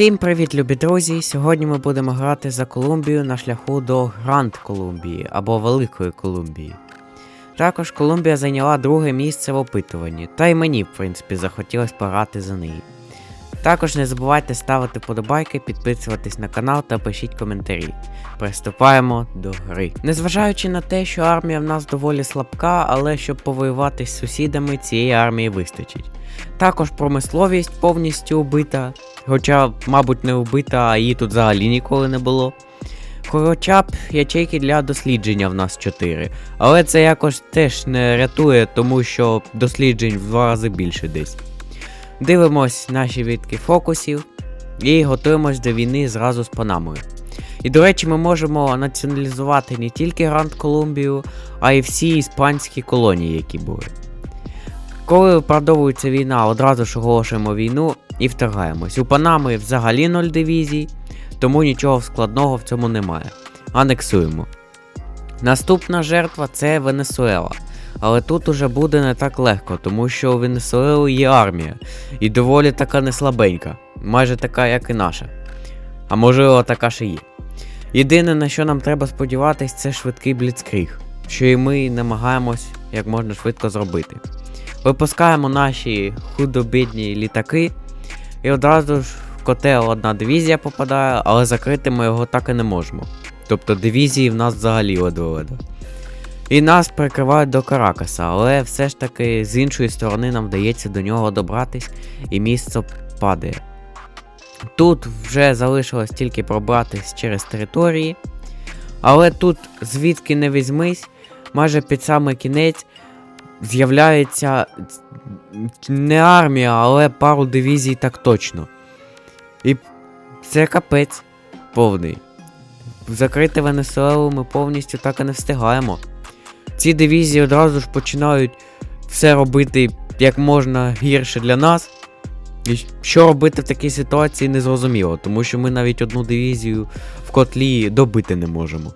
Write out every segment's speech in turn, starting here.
Всім привіт, любі друзі! Сьогодні ми будемо грати за Колумбію на шляху до Гранд Колумбії або Великої Колумбії. Також Колумбія зайняла друге місце в опитуванні, та й мені, в принципі, захотілося пограти за неї. Також не забувайте ставити вподобайки, підписуватись на канал та пишіть коментарі. Приступаємо до гри. Незважаючи на те, що армія в нас доволі слабка, але щоб повоювати з сусідами, цієї армії вистачить. Також промисловість повністю убита, хоча, мабуть, не вбита, а її тут взагалі ніколи не було. Хоча б ячейки для дослідження в нас 4. Але це якось теж не рятує, тому що досліджень в два рази більше десь. Дивимось наші відки фокусів і готуємось до війни зразу з Панамою. І до речі, ми можемо націоналізувати не тільки Гранд Колумбію, а й всі іспанські колонії, які були. Коли виправдовується війна, одразу ж оголошуємо війну і вторгаємось. У Панами взагалі 0 дивізій, тому нічого складного в цьому немає. Анексуємо. Наступна жертва це Венесуела. Але тут уже буде не так легко, тому що у Венесуели є армія, і доволі така не слабенька, майже така, як і наша. А можливо, така ще є. Єдине, на що нам треба сподіватись, це швидкий бліцкріг, що і ми намагаємось як можна швидко зробити. Випускаємо наші худобідні літаки, і одразу ж в котел одна дивізія попадає, але закрити ми його так і не можемо. Тобто дивізії в нас взагалі ледве-ледве. І нас прикривають до Каракаса, але все ж таки з іншої сторони нам вдається до нього добратись, і місце падає. Тут вже залишилось тільки пробратись через території, але тут, звідки не візьмись, майже під самий кінець з'являється не армія, але пару дивізій так точно. І це капець повний. Закрити Венесуелу ми повністю так і не встигаємо. Ці дивізії одразу ж починають все робити як можна гірше для нас. І що робити в такій ситуації не зрозуміло, тому що ми навіть одну дивізію в котлі добити не можемо.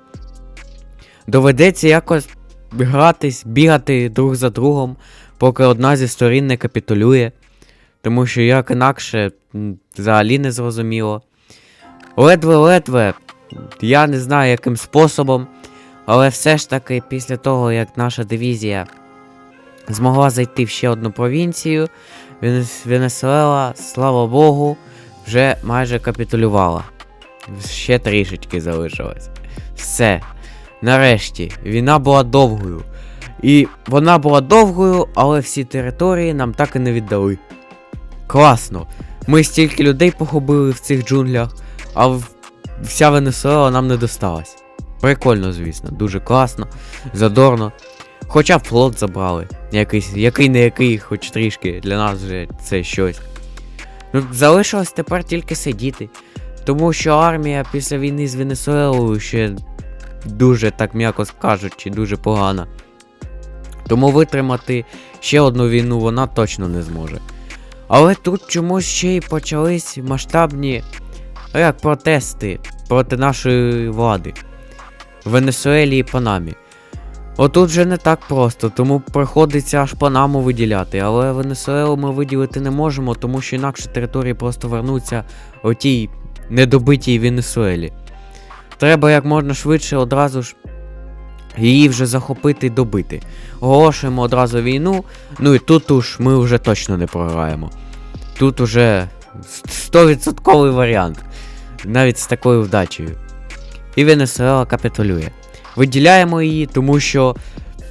Доведеться якось гратись, бігати друг за другом, поки одна зі сторін не капітулює. Тому що як інакше взагалі не зрозуміло. Ледве-ледве, я не знаю яким способом, але все ж таки, після того, як наша дивізія змогла зайти в ще одну провінцію, Венесуела, слава Богу, вже майже капітулювала. Ще трішечки залишилось. Все. Нарешті, війна була довгою. І вона була довгою, але всі території нам так і не віддали. Класно. Ми стільки людей погубили в цих джунглях, а вся Венесуела нам не досталась. Прикольно, звісно, дуже класно, задорно. Хоча б флот забрали. Якийсь, який не який, хоч трішки, для нас вже це щось. Ну, залишилось тепер тільки сидіти. Тому що армія після війни з Венесуелою ще дуже, так м'яко кажучи, дуже погана. Тому витримати ще одну війну вона точно не зможе. Але тут чомусь ще й почались масштабні як протести проти нашої влади Венесуелі і Панамі. Отут вже не так просто, тому приходиться аж Панаму виділяти, але Венесуелу ми виділити не можемо, тому що інакше території просто вернуться отій недобитій Венесуелі. Треба як можна швидше одразу ж її вже захопити і добити. Оголошуємо одразу війну, ну і тут уж ми вже точно не програємо. Тут уже 100% варіант, навіть з такою вдачею. І Венесуела капітулює. Виділяємо її, тому що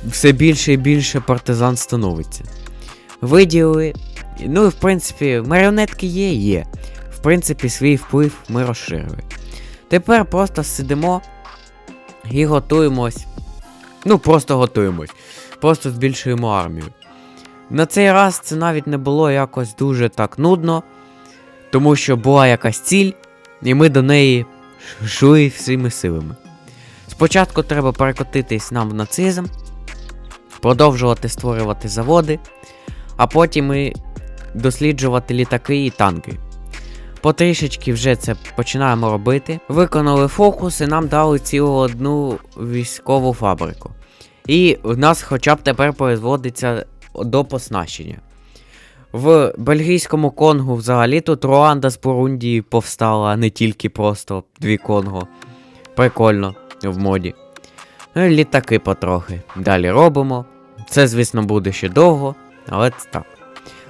все більше і більше партизан становиться. Виділили. Ну і в принципі, маріонетки є, є. В принципі, свій вплив ми розширили. Тепер просто сидимо і готуємось. Ну, просто готуємось. Просто збільшуємо армію. На цей раз це навіть не було якось дуже так нудно, тому що була якась ціль, і ми до неї йшли всіми силами. Спочатку треба перекотитись нам в нацизм, продовжувати створювати заводи, а потім і досліджувати літаки і танки. Потрішечки вже це починаємо робити. Виконали фокус і нам дали цілу одну військову фабрику. І в нас хоча б тепер производиться до поснащення. В бельгійському Конгу взагалі тут Руанда з Бурундії повстала, а не тільки просто дві Конго. Прикольно в моді. Ну, літаки потрохи. Далі робимо. Це, звісно, буде ще довго, але це так.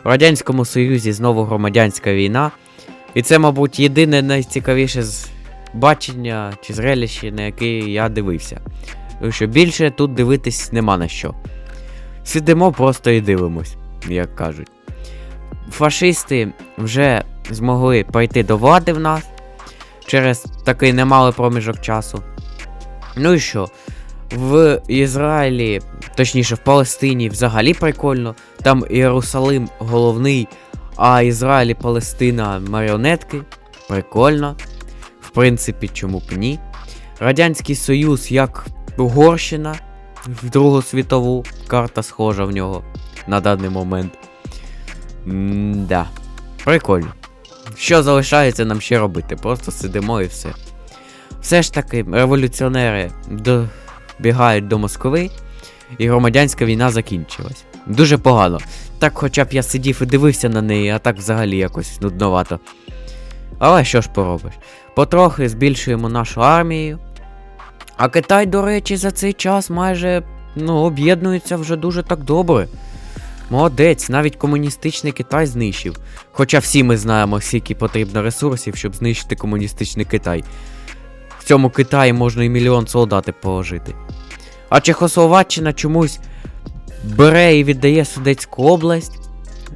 У Радянському Союзі знову громадянська війна. І це, мабуть, єдине найцікавіше з бачення чи зрелище, на яке я дивився. Тому що більше тут дивитись нема на що. Сидимо просто і дивимось, як кажуть. Фашисти вже змогли прийти до влади в нас через такий немалий проміжок часу. Ну і що? В Ізраїлі, точніше, в Палестині взагалі прикольно. Там Єрусалим головний, а Ізраїль і Палестина маріонетки. Прикольно. В принципі, чому б ні. Радянський Союз як Угорщина в Другу світову. Карта схожа в нього на даний момент. М-да. Прикольно. Що залишається нам ще робити? Просто сидимо і все. Все ж таки, революціонери добігають до Москви, і громадянська війна закінчилась. Дуже погано. Так хоча б я сидів і дивився на неї, а так взагалі якось нудновато. Але що ж поробиш? Потрохи збільшуємо нашу армію. А Китай, до речі, за цей час майже ну, об'єднується вже дуже так добре. Молодець, навіть комуністичний Китай знищив. Хоча всі ми знаємо, скільки потрібно ресурсів, щоб знищити комуністичний Китай. В цьому Китаї можна і мільйон солдати положити. А Чехословаччина чомусь бере і віддає Судецьку область.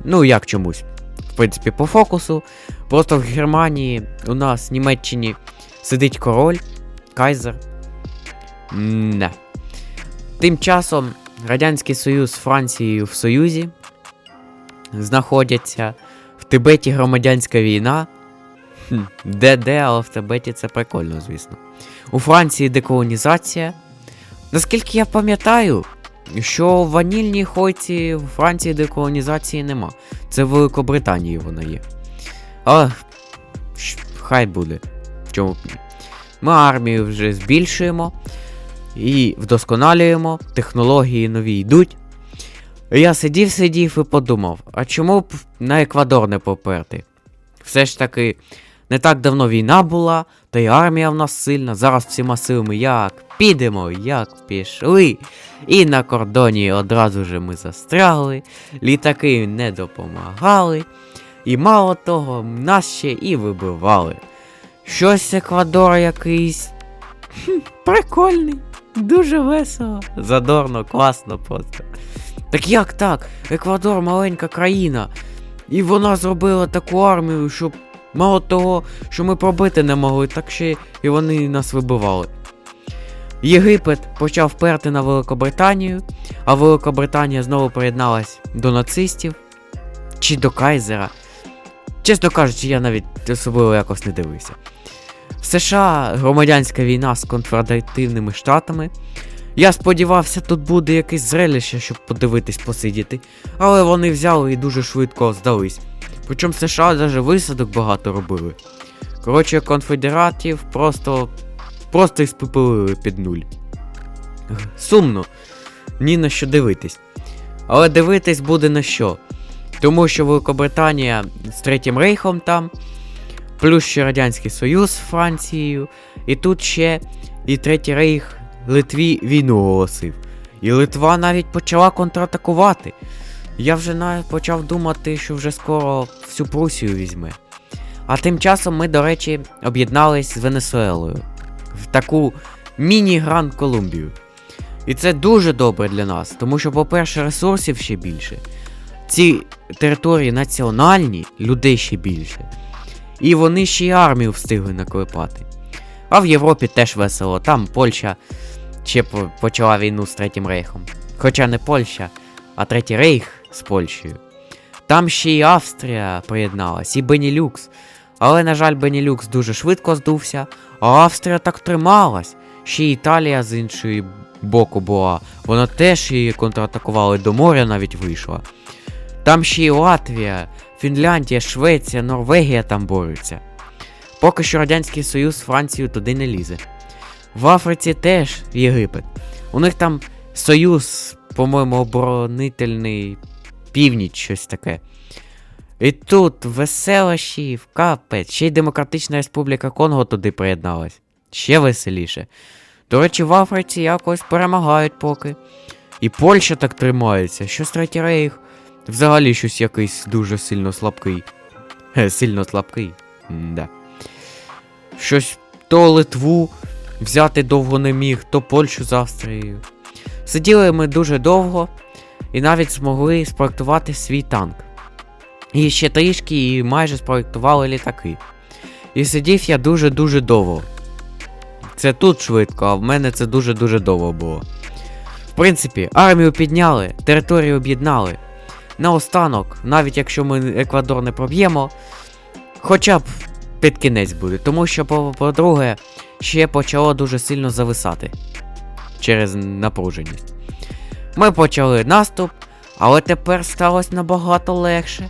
Ну, як чомусь. В принципі, по фокусу. Просто в Германії у нас в Німеччині сидить король, кайзер. Не. Тим часом Радянський Союз з Францією в Союзі знаходяться. В Тибеті громадянська війна. Де-де, але в Тибеті це прикольно, звісно. У Франції деколонізація. Наскільки я пам'ятаю, що в ванільній хойці в Франції деколонізації нема. Це в Великобританії вона є. Але хай буде. Чому б ні. Ми армію вже збільшуємо і вдосконалюємо, технології нові йдуть. Я сидів, сидів і подумав, а чому б на Еквадор не поперти? Все ж таки, не так давно війна була, та й армія в нас сильна. Зараз всіма силами як підемо, як пішли. І на кордоні одразу же ми застрягли, літаки не допомагали. І мало того, нас ще і вибивали. Щось Еквадор якийсь. хм, Прикольний, дуже весело, задорно, класно просто. Так як так? Еквадор маленька країна. І вона зробила таку армію, щоб мало того, що ми пробити не могли, так ще і вони нас вибивали. Єгипет почав перти на Великобританію, а Великобританія знову приєдналась до нацистів чи до Кайзера. Чесно кажучи, я навіть особливо якось не дивився. В США громадянська війна з конфедеративними штатами. Я сподівався, тут буде якесь зрелище, щоб подивитись посидіти, але вони взяли і дуже швидко здались. Причому США навіть висадок багато робили. Коротше, конфедератів просто. просто іспепелили під нуль. Сумно, ні на що дивитись. Але дивитись буде на що. Тому що Великобританія з Третім Рейхом там, плюс ще Радянський Союз з Францією, і тут ще і Третій Рейх Литві війну оголосив. І Литва навіть почала контратакувати. Я вже навіть почав думати, що вже скоро всю Прусію візьме. А тим часом ми, до речі, об'єднались з Венесуелою в таку міні-Гранд Колумбію. І це дуже добре для нас, тому що, по-перше, ресурсів ще більше. Ці території національні, людей ще більше. І вони ще й армію встигли наклепати. А в Європі теж весело. Там Польща ще почала війну з Третім Рейхом. Хоча не Польща, а Третій Рейх з Польщею. Там ще й Австрія приєдналась, і Бенілюкс. Але, на жаль, Бенілюкс дуже швидко здувся, а Австрія так трималась. Ще й Італія з іншої боку була. Вона теж її контратакувала до моря навіть вийшла. Там ще й Латвія, Фінляндія, Швеція, Норвегія там борються. Поки що Радянський Союз з Францією туди не лізе. В Африці теж Єгипет. У них там союз, по-моєму, оборонительний північ, щось таке. І тут веселощів, капець, ще й Демократична Республіка Конго туди приєдналась. Ще веселіше. До речі, в Африці якось перемагають поки. І Польща так тримається. Щось третій рейх. Взагалі щось якийсь дуже сильно слабкий. Хе, сильно слабкий. Да. Щось то Литву взяти довго не міг, то Польщу з Австрією. Сиділи ми дуже довго і навіть змогли спроектувати свій танк. І ще трішки і майже спроектували літаки. І сидів я дуже-дуже довго. Це тут швидко, а в мене це дуже-дуже довго було. В принципі, армію підняли, територію об'єднали. Наостанок, навіть якщо ми Еквадор не проб'ємо, хоча б під кінець буде. Тому що, по- по-друге, ще почало дуже сильно зависати через напруженість. Ми почали наступ, але тепер сталося набагато легше.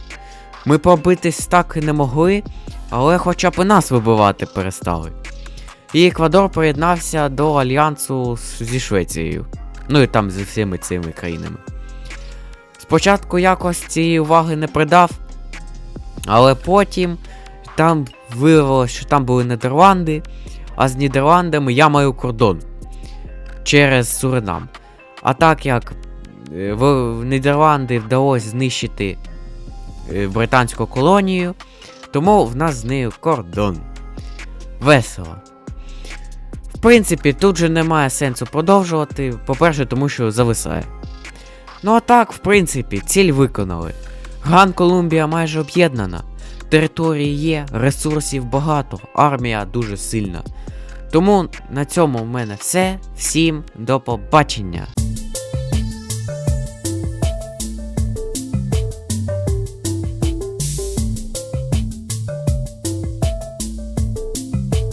Ми пробитись так і не могли, але хоча б і нас вибивати перестали. І Еквадор приєднався до альянсу зі Швецією. Ну і там зі всіми цими країнами. Спочатку якось цієї уваги не придав, але потім там виявилось, що там були Нідерланди, а з Нідерландами я маю кордон через Суринам. А так як е, в Нідерланди вдалося знищити е, британську колонію, тому в нас з нею кордон. Весело. В принципі, тут же немає сенсу продовжувати. По-перше, тому що зависає. Ну а так, в принципі, ціль виконали. Гран Колумбія майже об'єднана. Території є, ресурсів багато, армія дуже сильна. Тому на цьому в мене все. Всім до побачення!